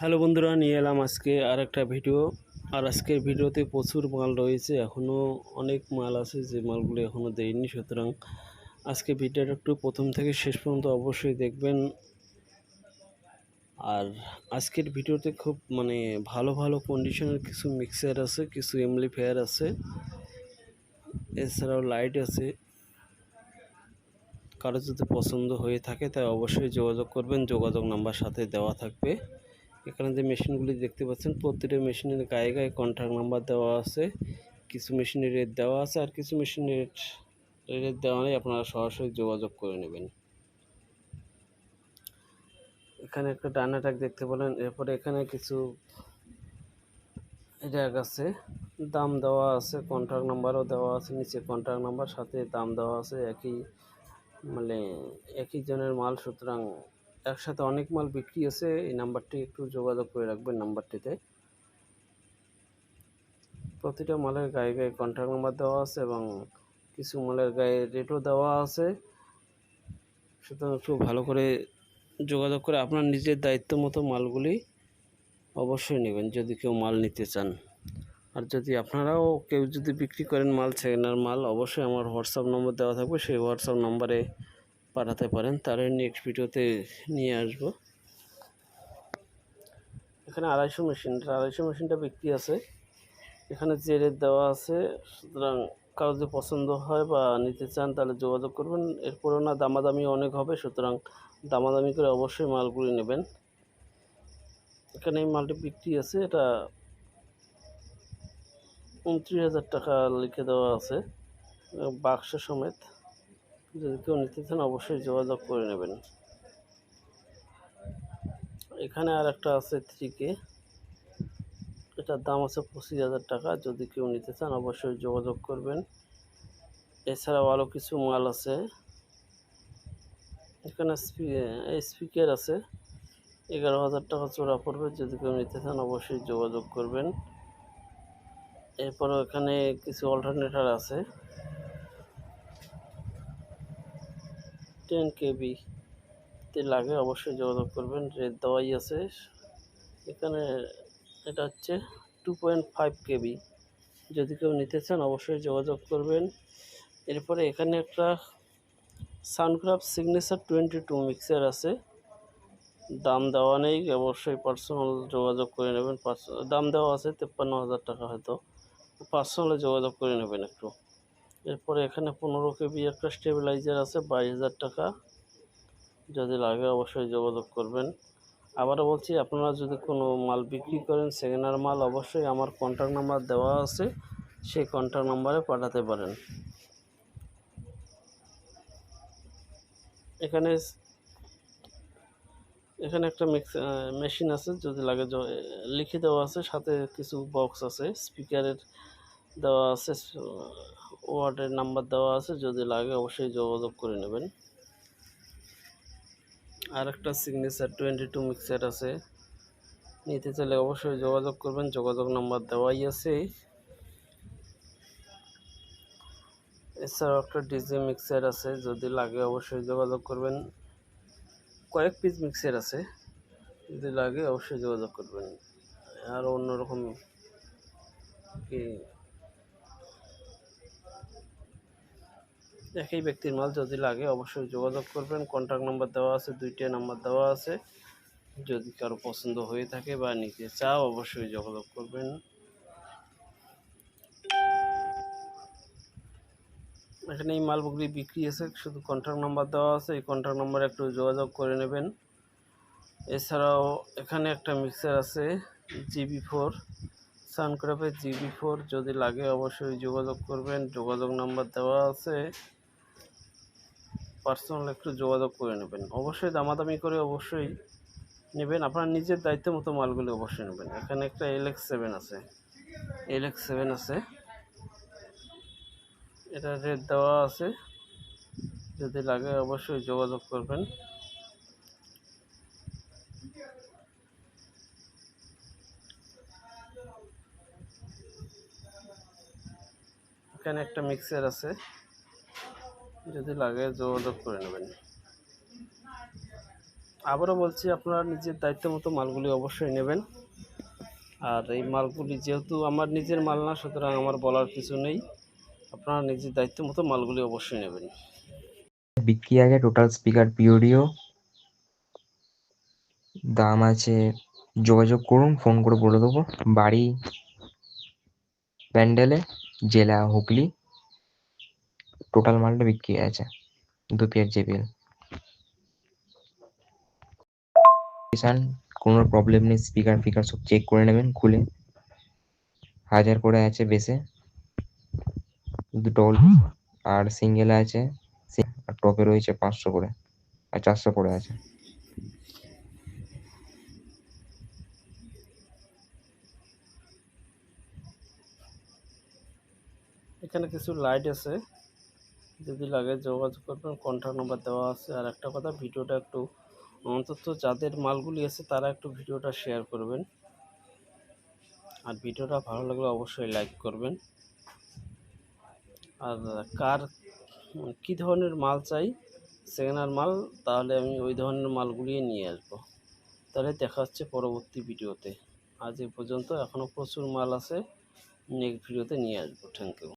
Hello বন্ধুরা, নিয়ে এলাম আজকে আর একটা ভিডিও। আর আজকের ভিডিওতে প্রচুর মাল রয়েছে এখনও অনেক মাল আছে, যে মালগুলো এখনও দেয়নি। সুতরাং আজকে ভিডিওটা একটু প্রথম থেকে শেষ পর্যন্ত অবশ্যই দেখবেন। আর আজকের ভিডিওতে খুব মানে ভালো ভালো কন্ডিশনের কিছু মিক্সার আছে, কিছু এমলিফায়ার আছে, এছাড়াও লাইট আছে। কারও যদি পছন্দ হয়ে থাকে, তাই অবশ্যই যোগাযোগ করবেন, যোগাযোগ নাম্বার সাথে দেওয়া থাকবে। এখানে যে মেশিনগুলি দেখতে পাচ্ছেন প্রতিটা মেশিনের গায়ে গায়ে কন্ট্যাক্ট নাম্বার দেওয়া আছে। কিছু মেশিনের রেট দেওয়া আছে আর কিছু মেশিনের রেট দেওয়া নেই। আপনারা সরাসরি যোগাযোগ করে নেবেন। এখানে একটা ডানা ট্যাগ দেখতে পেলেন। এরপরে এখানে কিছু র্যাক আছে। দাম দেওয়া আছে কন্ট্যাক্ট নাম্বারও দেওয়া আছে, নিচে কন্ট্যাক্ট নাম্বার সাথে দাম দেওয়া আছে। একই মানে একই জনের মাল, সুতরাং একসাথে অনেক মাল বিক্রি আছে, এই নাম্বারটি একটু যোগাযোগ করে রাখবেন নাম্বারটিতে। প্রতিটা মালের গায়ে গায়ে কন্ট্যাক্ট নাম্বার দেওয়া আছে এবং কিছু মালের গায়ে রেটও দেওয়া আছে। সুতরাং একটু ভালো করে যোগাযোগ করে আপনার নিজের দায়িত্ব মতো মালগুলি অবশ্যই নেবেন যদি কেউ মাল নিতে চান। আর যদি আপনারাও কেউ যদি বিক্রি করেন মাল, সেকেন্ডার মাল, অবশ্যই আমার হোয়াটসঅ্যাপ নম্বর দেওয়া থাকবে। সেই হোয়াটসঅ্যাপ নম্বরে পাঠাতে পারেন তার নেক্সট ভিডিওতে নিয়ে আসব। এখানে আড়াইশো মেশিন আড়াইশো মেশিনটা বিক্রি আছে। এখানে যে রেট দেওয়া আছে, সুতরাং কারও যদি পছন্দ হয় বা নিতে চান, তাহলে যোগাযোগ করবেন। এরপরেও না দামাদামি অনেক হবে, সুতরাং দামাদামি করে অবশ্যই মালগুলি নেবেন। এখানে এই মালটি বিক্রি আছে, এটা উনত্রিশ হাজার টাকা লিখে দেওয়া আছে, বাক্স সমেত। যদি কেউ নিতে চান, অবশ্যই যোগাযোগ করে নেবেন। এখানে আর একটা আছে থ্রি কে এটার দাম আছে পঁচিশ হাজার টাকা। যদি কেউ নিতে চান, অবশ্যই যোগাযোগ করবেন। এছাড়াও আরও কিছু মাল আছে। এখানে স্পি স্পিকার আছে। এগারো হাজার টাকা চোরা পড়বে। যদি কেউ নিতে চান, অবশ্যই যোগাযোগ করবেন। এরপরও এখানে কিছু অল্টারনেটার আছে। টেন কেবি তে লাগে, অবশ্যই যোগাযোগ করবেন। রেট দেওয়াই আছে। এখানে এটা হচ্ছে টু পয়েন্ট ফাইভ কেবি যদি কেউ নিতে চান, অবশ্যই যোগাযোগ করবেন। এরপরে এখানে একটা Suncraft signature twenty two mixer আছে। দাম দেওয়া নেই, অবশ্যই পার্সোনাল যোগাযোগ করে নেবেন। দাম দেওয়া আছে তেপ্পান্ন হাজার টাকা হয়তো। পার্সোনালে যোগাযোগ করে নেবেন একটু। এরপরে এখানে পনেরো কেবি একটা স্টেবিলাইজার আছে, বাইশ হাজার টাকা। যদি লাগে অবশ্যই যোগাযোগ করবেন। আবারও বলছি, আপনারা যদি কোনো মাল বিক্রি করেন সেকেন্ড মাল, অবশ্যই আমার কন্ট্যাক্ট নাম্বার দেওয়া আছে, সেই কন্ট্যাক্ট নাম্বারে পাঠাতে পারেন। এখানে এখানে একটা মিক্স মেশিন আছে, যদি লাগে লিখে দেওয়া আছে, সাথে কিছু বক্স আছে স্পিকারের দেওয়া আছে ওয়ার্ডের নাম্বার দেওয়া আছে, যদি লাগে অবশ্যই যোগাযোগ করে নেবেন। আর একটা সিগনেচার টোয়েন্টি টু মিক্সার আছে। নিতে চাইলে অবশ্যই যোগাযোগ করবেন, যোগাযোগ নাম্বার দেওয়াই আছে। এছাড়াও একটা ডিজে মিক্সার আছে, যদি লাগে অবশ্যই যোগাযোগ করবেন। কয়েক পিস মিক্সার আছে, যদি লাগে অবশ্যই যোগাযোগ করবেন। আর অন্যরকম কি একই ব্যক্তির মাল যদি লাগে অবশ্যই যোগাযোগ করবেন। কন্ট্যাক্ট নাম্বার দেওয়া আছে, দুইটা নাম্বার দেওয়া আছে। যদি কারও পছন্দ হয়ে থাকে বা নিতে চাও, অবশ্যই যোগাযোগ করবেন। এখানে এই মালগুলি বিক্রি আছে, শুধু কন্ট্যাক্ট নাম্বার দেওয়া আছে। এই কন্ট্যাক্ট নাম্বারে একটু যোগাযোগ করে নেবেন। এছাড়াও এখানে একটা মিক্সার আছে জিবি ফোর সানক্রাফের জিবি ফোর যদি লাগে অবশ্যই যোগাযোগ করবেন। যোগাযোগ নাম্বার দেওয়া আছে। পার্সোনাল একটু যোগাযোগ করে নেবেন। অবশ্যই দামাদামি করে অবশ্যই নেবেন। আপনার নিজের দায়িত্ব মতো মালগুলি অবশ্যই নেবেন। এখানে একটা এলএক্স সেভেন আছে। এলএক্স সেভেন আছে। এটা রেট দেওয়া আছে। যদি লাগে অবশ্যই যোগাযোগ করবেন। এখানে একটা মিক্সার আছে। যদি লাগে যোগাযোগ করে নেবেন। আবারও বলছি, আপনারা নিজের দায়িত্ব মতো মালগুলি অবশ্যই নেবেন। আর এই মালগুলি যেহেতু আমার নিজের মাল না, সুতরাং আমার বলার কিছু নেই। আপনারা নিজের দায়িত্ব মতো মালগুলি অবশ্যই নেবেন। বিক্রি আগে টোটাল স্পিকার পিওডিও দাম আছে, যোগাযোগ করুন ফোন করে বলে দেবো। বাড়ি, প্যান্ডেলে, জেলা, হুগলি। টোটাল মালটা বিক্রি আছে দু পেয়ার জেবিএল কোনো প্রবলেম নেই স্পিকার ফিকার সব চেক করে নেবেন, খুলে। হাজার করে আছে বেসে ডবল আর সিঙ্গেল আছে আর টপে রয়েছে পাঁচশো করে, আর চারশো করে আছে। এখানে কিছু লাইট আছে। যদি লাগে যোগাযোগ করবেন কন্ট্যাক্ট নাম্বার দেওয়া আছে। আর একটা কথা, ভিডিওটা একটু, অন্তত যাদের মালগুলি আছে, তারা একটু ভিডিওটা শেয়ার করবেন। আর ভিডিওটা ভালো লাগলে অবশ্যই লাইক করবেন। আর কার, কী ধরনের মাল চাই সেকেন্ড মাল, তাহলে আমি ওই ধরনের মালগুলি নিয়ে আসব। তাহলে দেখা হচ্ছে পরবর্তী ভিডিওতে। আজ এ পর্যন্ত এখনও প্রচুর মাল আছে নেক্সট ভিডিওতে নিয়ে আসব। Thank you